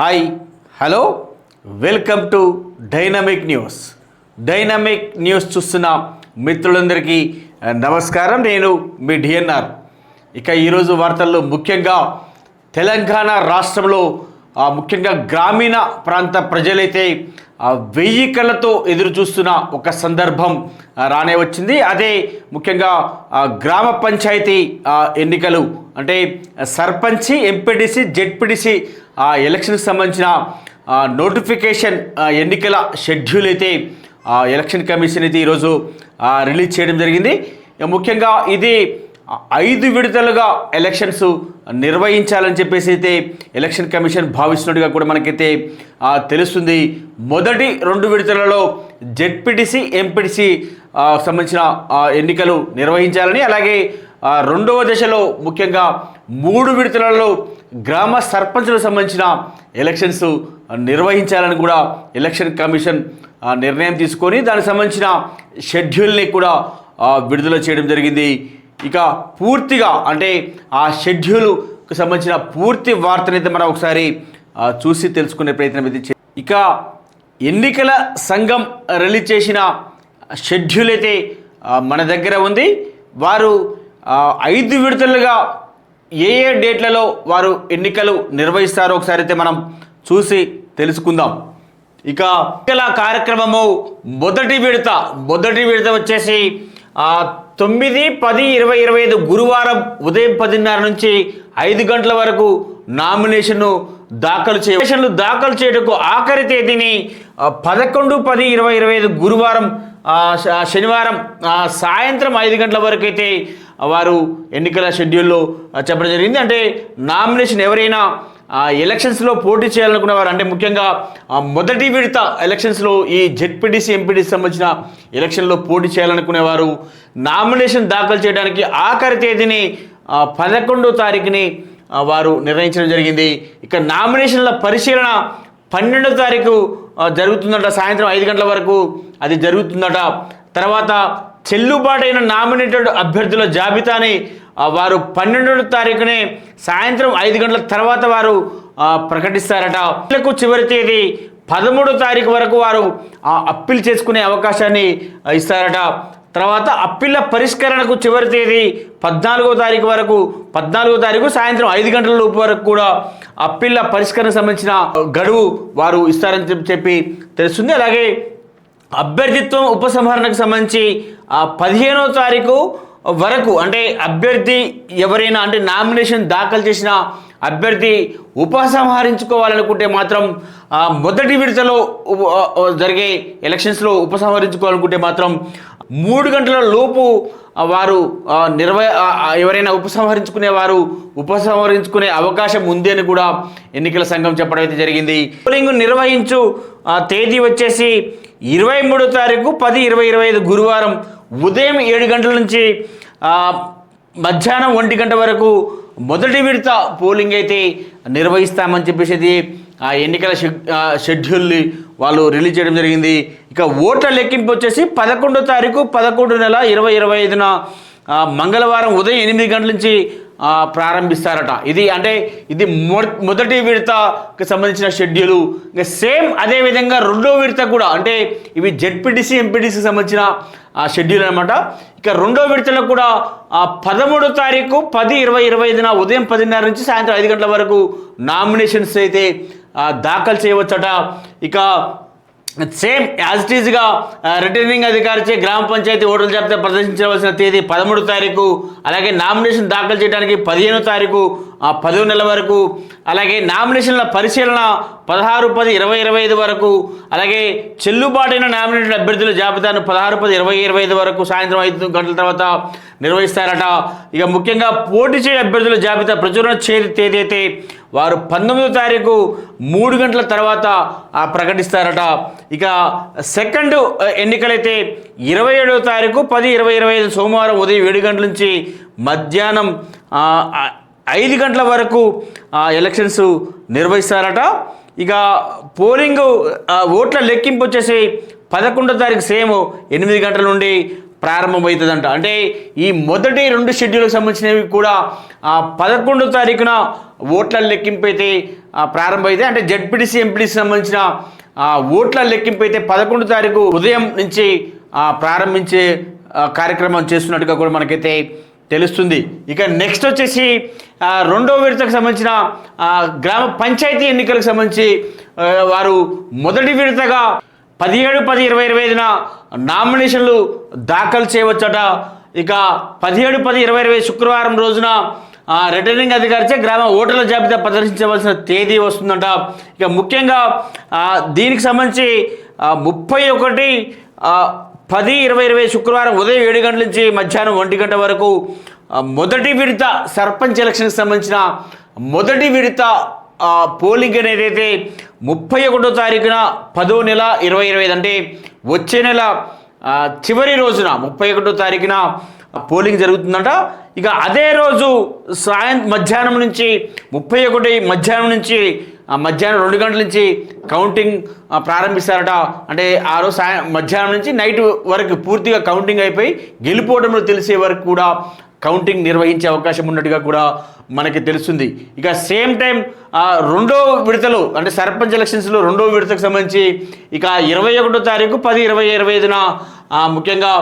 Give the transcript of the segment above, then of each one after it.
Hi hello welcome to dynamic news. Dynamic news చూస్తున్న మిత్రులందరికీ నమస్కారం. నేను మీ డిఎన్ఆర్. ఇక ఈరోజు వార్తల్లో ముఖ్యంగా తెలంగాణ రాష్ట్రంలో ముఖ్యంగా గ్రామీణ ప్రాంత ప్రజలైతే వెయ్యి కళ్ళతో ఎదురు చూస్తున్న ఒక సందర్భం రానే వచ్చింది. అదే ముఖ్యంగా గ్రామ పంచాయతీ ఎన్నికలు అంటే సర్పంచి ఎంపీడీసీ జెడ్పీటీసీ ఆ ఎలక్షన్కి సంబంధించిన నోటిఫికేషన్ ఎన్నికల షెడ్యూల్ అయితే ఆ, ఎలక్షన్ కమిషన్ అయితే ఈరోజు రిలీజ్ చేయడం జరిగింది. ముఖ్యంగా ఇది ఐదు విడతలుగా ఎలక్షన్స్ నిర్వహించాలని చెప్పేసి అయితే ఎలక్షన్ కమిషన్ భావిస్తున్నట్టుగా కూడా మనకైతే తెలుస్తుంది. మొదటి రెండు విడతలలో జెడ్పీటీసీ ఎంపీటీసీ సంబంధించిన ఎన్నికలు నిర్వహించాలని అలాగే రెండవ దశలో ముఖ్యంగా మూడు విడతలలో గ్రామ సర్పంచులకు సంబంధించిన ఎలక్షన్స్ నిర్వహించాలని కూడా ఎలక్షన్ కమిషన్ నిర్ణయం తీసుకొని దానికి సంబంధించిన షెడ్యూల్ని కూడా విడుదల చేయడం జరిగింది. ఇక పూర్తిగా అంటే ఆ షెడ్యూల్కి సంబంధించిన పూర్తి వార్తనైతే మనం ఒకసారి చూసి తెలుసుకునే ప్రయత్నం అయితే ఇక ఎన్నికల సంఘం రిలీజ్ చేసిన షెడ్యూల్ అయితే మన దగ్గర ఉంది. వారు ఐదు విడతలుగా ఏ ఏ డేట్లలో వారు ఎన్నికలు నిర్వహిస్తారో ఒకసారి అయితే మనం చూసి తెలుసుకుందాం. ఇక ఎన్నికల కార్యక్రమము మొదటి విడత మొదటి విడత వచ్చేసి తొమ్మిది పది ఇరవై ఇరవై ఐదు గురువారం ఉదయం పదిన్నర నుంచి ఐదు గంటల వరకు నామినేషన్ను దాఖలు చేయ దాఖలు చేయటకు ఆఖరి తేదీని పదకొండు పది ఇరవై ఇరవై ఐదు గురువారం శనివారం సాయంత్రం ఐదు గంటల వరకు అయితే వారు ఎన్నికల షెడ్యూల్లో చెప్పడం జరిగింది. అంటే నామినేషన్ ఎవరైనా ఎలక్షన్స్లో పోటీ చేయాలనుకున్న వారు అంటే ముఖ్యంగా మొదటి విడత ఎలక్షన్స్లో ఈ జెడ్పీటీసీ ఎంపీటీసీ సంబంధించిన ఎలక్షన్లో పోటీ చేయాలనుకునేవారు నామినేషన్ దాఖలు చేయడానికి ఆఖరి తేదీని పదకొండో తారీఖుని వారు నిర్ణయించడం జరిగింది. ఇక నామినేషన్ల పరిశీలన పన్నెండో తారీఖు జరుగుతుందట. సాయంత్రం ఐదు గంటల వరకు అది జరుగుతుందట. తర్వాత చెల్లుబాటైన నామినేటెడ్ అభ్యర్థుల జాబితాని వారు పన్నెండవ తారీఖునే సాయంత్రం ఐదు గంటల తర్వాత వారు ప్రకటిస్తారట. పిల్లలకు చివరి తేదీ పదమూడో తారీఖు వరకు వారు ఆ, అప్పీల్ చేసుకునే అవకాశాన్ని ఇస్తారట. తర్వాత అప్పీళ్ళ పరిష్కరణకు చివరి తేదీ పద్నాలుగో తారీఖు వరకు పద్నాలుగో తారీఖు సాయంత్రం ఐదు గంటల లోపు వరకు కూడా అప్పీళ్ళ పరిష్కరణ సంబంధించిన గడువు వారు ఇస్తారని చెప్పి- చెప్పి తెలుస్తుంది. అలాగే అభ్యర్థిత్వం ఉపసంహరణకు సంబంధించి ఆ పదిహేనో తారీఖు వరకు అంటే అభ్యర్థి ఎవరైనా అంటే నామినేషన్ దాఖలు చేసిన అభ్యర్థి ఉపసంహరించుకోవాలనుకుంటే మాత్రం మొదటి విడతలో జరిగే ఎలక్షన్స్లో ఉపసంహరించుకోవాలనుకుంటే మాత్రం మూడు గంటల లోపు వారు నిర్వ నిర్వహ ఎవరైనా ఉపసంహరించుకునే వారు ఉపసంహరించుకునే అవకాశం ఉంది అని కూడా ఎన్నికల సంఘం చెప్పడం అయితే జరిగింది. పోలింగ్ నిర్వహించు తేదీ వచ్చేసి ఇరవై మూడో తారీఖు పది ఇరవై ఇరవై ఐదు గురువారం ఉదయం ఏడు గంటల నుంచి మధ్యాహ్నం ఒంటి గంట వరకు మొదటి విడత పోలింగ్ అయితే నిర్వహిస్తామని చెప్పేసి ఆ ఎన్నికల షెడ్- షెడ్యూల్ని వాళ్ళు రిలీజ్ చేయడం జరిగింది. ఇక ఓట్ల లెక్కింపు వచ్చేసి పదకొండో తారీఖు పదకొండు నెల ఇరవై ఇరవై ఐదున మంగళవారం ఉదయం ఎనిమిది గంటల నుంచి ప్రారంభిస్తారట. ఇది అంటే ఇది మొ- మొదటి విడతకి సంబంధించిన షెడ్యూలు. ఇంకా సేమ్ అదేవిధంగా రెండో విడత కూడా అంటే ఇవి జెడ్పీటీసీ ఎంపీటీసీకి సంబంధించిన షెడ్యూల్ అనమాట ఇక రెండో విడతలో కూడా ఆ, పదమూడో తారీఖు పది ఇరవై ఇరవై ఐదున ఉదయం పదిన్నర నుంచి సాయంత్రం ఐదు గంటల వరకు నామినేషన్స్ అయితే దాఖలు చేయవచ్చట. ఇక సేమ్ యాజ్ ఇట్ ఈజ్గా రిటర్నింగ్ అధికారిచే గ్రామ పంచాయతీ ఓటర్ల జాబితా ప్రదర్శించవలసిన తేదీ పదమూడు తారీఖు అలాగే నామినేషన్ దాఖలు చేయడానికి పదిహేనో తారీఖు ఆ, పదో నెల వరకు అలాగే నామినేషన్ల పరిశీలన పదహారు పది ఇరవై ఇరవై ఐదు వరకు అలాగే చెల్లుబాటైన నామినేటెడ్ అభ్యర్థుల జాబితాను పదహారు పది ఇరవై ఇరవై ఐదు వరకు సాయంత్రం ఐదు గంటల తర్వాత నిర్వహిస్తారట. ఇక ముఖ్యంగా పోటీ చేయ అభ్యర్థుల జాబితా ప్రచురణ చే తేదీ అయితే వారు పంతొమ్మిదో తారీఖు మూడు గంటల తర్వాత ప్రకటిస్తారట. ఇక సెకండ్ ఎన్నికలైతే ఇరవై ఏడవ తారీఖు పది ఇరవై ఇరవై ఐదు సోమవారం ఉదయం ఏడు గంటల నుంచి మధ్యాహ్నం ఐదు గంటల వరకు ఆ, ఎలక్షన్స్ నిర్వహిస్తారట. ఇక పోలింగ్ ఓట్ల లెక్కింపు వచ్చేసి పదకొండో తారీఖు సేమ్ ఎనిమిది గంటల నుండి ప్రారంభమవుతుందంట. అంటే ఈ మొదటి రెండు షెడ్యూల్కి సంబంధించినవి కూడా పదకొండో తారీఖున ఓట్ల లెక్కింపు అయితే ప్రారంభమైతే అంటే జడ్పీటీసీ ఎంపీటీసీ సంబంధించిన ఓట్ల లెక్కింపు అయితే పదకొండు తారీఖు ఉదయం నుంచి ప్రారంభించే కార్యక్రమం చేస్తున్నట్టుగా కూడా మనకైతే తెలుస్తుంది. ఇక నెక్స్ట్ వచ్చేసి రెండో విడతకు సంబంధించిన గ్రామ పంచాయతీ ఎన్నికలకు సంబంధించి వారు మొదటి విడతగా పదిహేడు పది ఇరవై ఇరవై ఐదున నామినేషన్లు దాఖలు చేయవచ్చట. ఇక పదిహేడు పది ఇరవై ఇరవై శుక్రవారం రోజున రిటర్నింగ్ అధికారిచే గ్రామ ఓటర్ల జాబితా ప్రదర్శించవలసిన తేదీ వస్తుందంట. ఇక ముఖ్యంగా దీనికి సంబంధించి ముప్పై ఒకటి పది ఇరవై ఇరవై శుక్రవారం ఉదయం ఏడు గంటల నుంచి మధ్యాహ్నం ఒంటి గంట వరకు మొదటి విడత సర్పంచ్ ఎలక్షన్కి సంబంధించిన మొదటి విడత పోలింగ్ అనేది అయితే ముప్పై ఒకటో తారీఖున పదో నెల ఇరవై ఇరవై ఐదు అంటే వచ్చే నెల చివరి రోజున ముప్పై ఒకటో తారీఖున పోలింగ్ జరుగుతుందంట. ఇక అదే రోజు సాయం మధ్యాహ్నం నుంచి ముప్పై ఒకటి మధ్యాహ్నం నుంచి మధ్యాహ్నం రెండు గంటల నుంచి కౌంటింగ్ ప్రారంభిస్తారట. అంటే ఆ రోజు సాయం మధ్యాహ్నం నుంచి నైట్ వరకు పూర్తిగా కౌంటింగ్ అయిపోయి గెలిపోవడంలో తెలిసే వరకు కూడా కౌంటింగ్ నిర్వహించే అవకాశం ఉన్నట్టుగా కూడా మనకి తెలుస్తుంది. ఇక సేమ్ టైం రెండో విడతలు అంటే సర్పంచ్ ఎలక్షన్స్లో రెండో విడతకు సంబంధించి ఇక ఇరవై ఒకటో తారీఖు పది ఇరవై ఇరవై ఐదున ముఖ్యంగా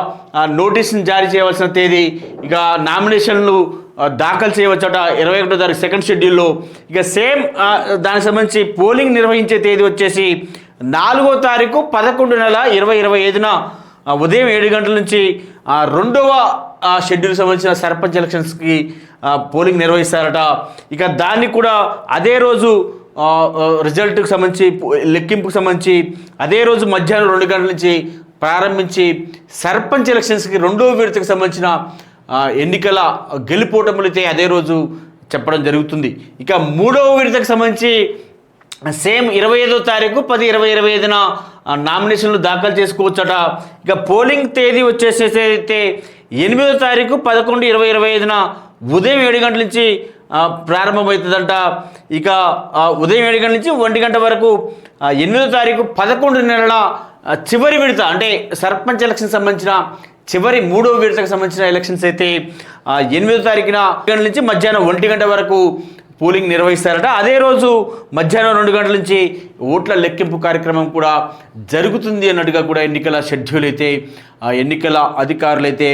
నోటీసును నోటీసుని జారీ చేయవలసిన తేదీ ఇక నామినేషన్లు దాఖలు చేయవచ్చట ఇరవై ఒకటో తారీఖు సెకండ్ షెడ్యూల్లో. ఇక సేమ్ దానికి సంబంధించి పోలింగ్ నిర్వహించే తేదీ వచ్చేసి నాలుగో తారీఖు పదకొండు నెల ఇరవై ఇరవై ఐదున ఉదయం ఏడు గంటల నుంచి రెండవ ఆ, షెడ్యూల్ సంబంధించిన సర్పంచ్ ఎలక్షన్స్కి పోలింగ్ నిర్వహిస్తారట. ఇక దాన్ని కూడా అదే రోజు రిజల్ట్కి సంబంధించి పో- లెక్కింపుకు సంబంధించి అదే రోజు మధ్యాహ్నం రెండు గంటల నుంచి ప్రారంభించి సర్పంచ్ ఎలక్షన్స్కి రెండవ విడతకు సంబంధించిన ఎన్నికల గెలిపోటములైతే అదే రోజు చెప్పడం జరుగుతుంది. ఇక మూడవ విడతకు సంబంధించి సేమ్ ఇరవై ఐదో తారీఖు పది ఇరవై ఇరవై ఐదున నామినేషన్లు దాఖలు చేసుకోవచ్చట. ఇక పోలింగ్ తేదీ వచ్చేసేసి అయితే ఎనిమిదో తారీఖు పదకొండు ఇరవై ఇరవై ఐదున ఉదయం ఏడు గంటల నుంచి ప్రారంభమవుతుందంట. ఇక ఉదయం ఏడు గంటల నుంచి ఒంటి గంట వరకు ఎనిమిదో తారీఖు పదకొండు నెలల చివరి విడత అంటే సర్పంచ్ ఎలక్షన్ సంబంధించిన చివరి మూడో విడతకు సంబంధించిన ఎలక్షన్స్ అయితే ఎనిమిదో తారీఖున గంటల నుంచి మధ్యాహ్నం ఒంటి గంట వరకు పోలింగ్ నిర్వహిస్తారట. అదే రోజు మధ్యాహ్నం రెండు గంటల నుంచి ఓట్ల లెక్కింపు కార్యక్రమం కూడా జరుగుతుంది అన్నట్టుగా కూడా ఎన్నికల షెడ్యూల్ అయితే ఆ, ఎన్నికల అధికారులు అయితే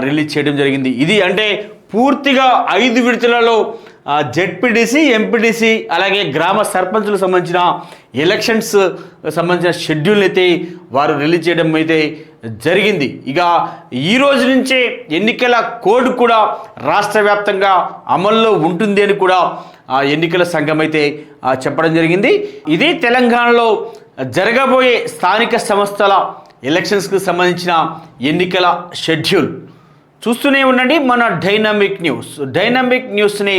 రిలీజ్ చేయడం జరిగింది. ఇది అంటే పూర్తిగా ఐదు విడతలలో జెడ్పీటీసీ ఎంపీటీసీ అలాగే గ్రామ సర్పంచులకు సంబంధించిన ఎలక్షన్స్ సంబంధించిన షెడ్యూల్ అయితే వారు రిలీజ్ చేయడం అయితే జరిగింది. ఇక ఈ రోజు నుంచే ఎన్నికల కోడ్ కూడా రాష్ట్ర వ్యాప్తంగా అమల్లో ఉంటుంది అని కూడా ఆ ఎన్నికల సంఘం అయితే చెప్పడం జరిగింది. ఇది తెలంగాణలో జరగబోయే స్థానిక సంస్థల ఎలక్షన్స్కి సంబంధించిన ఎన్నికల షెడ్యూల్. చూస్తూనే ఉండండి మన డైనమిక్ న్యూస్ డైనమిక్ న్యూస్ని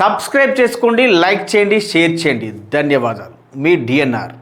సబ్స్క్రైబ్ చేసుకోండి లైక్ చేయండి షేర్ చేయండి. ధన్యవాదాలు. మీ డిఎన్ఆర్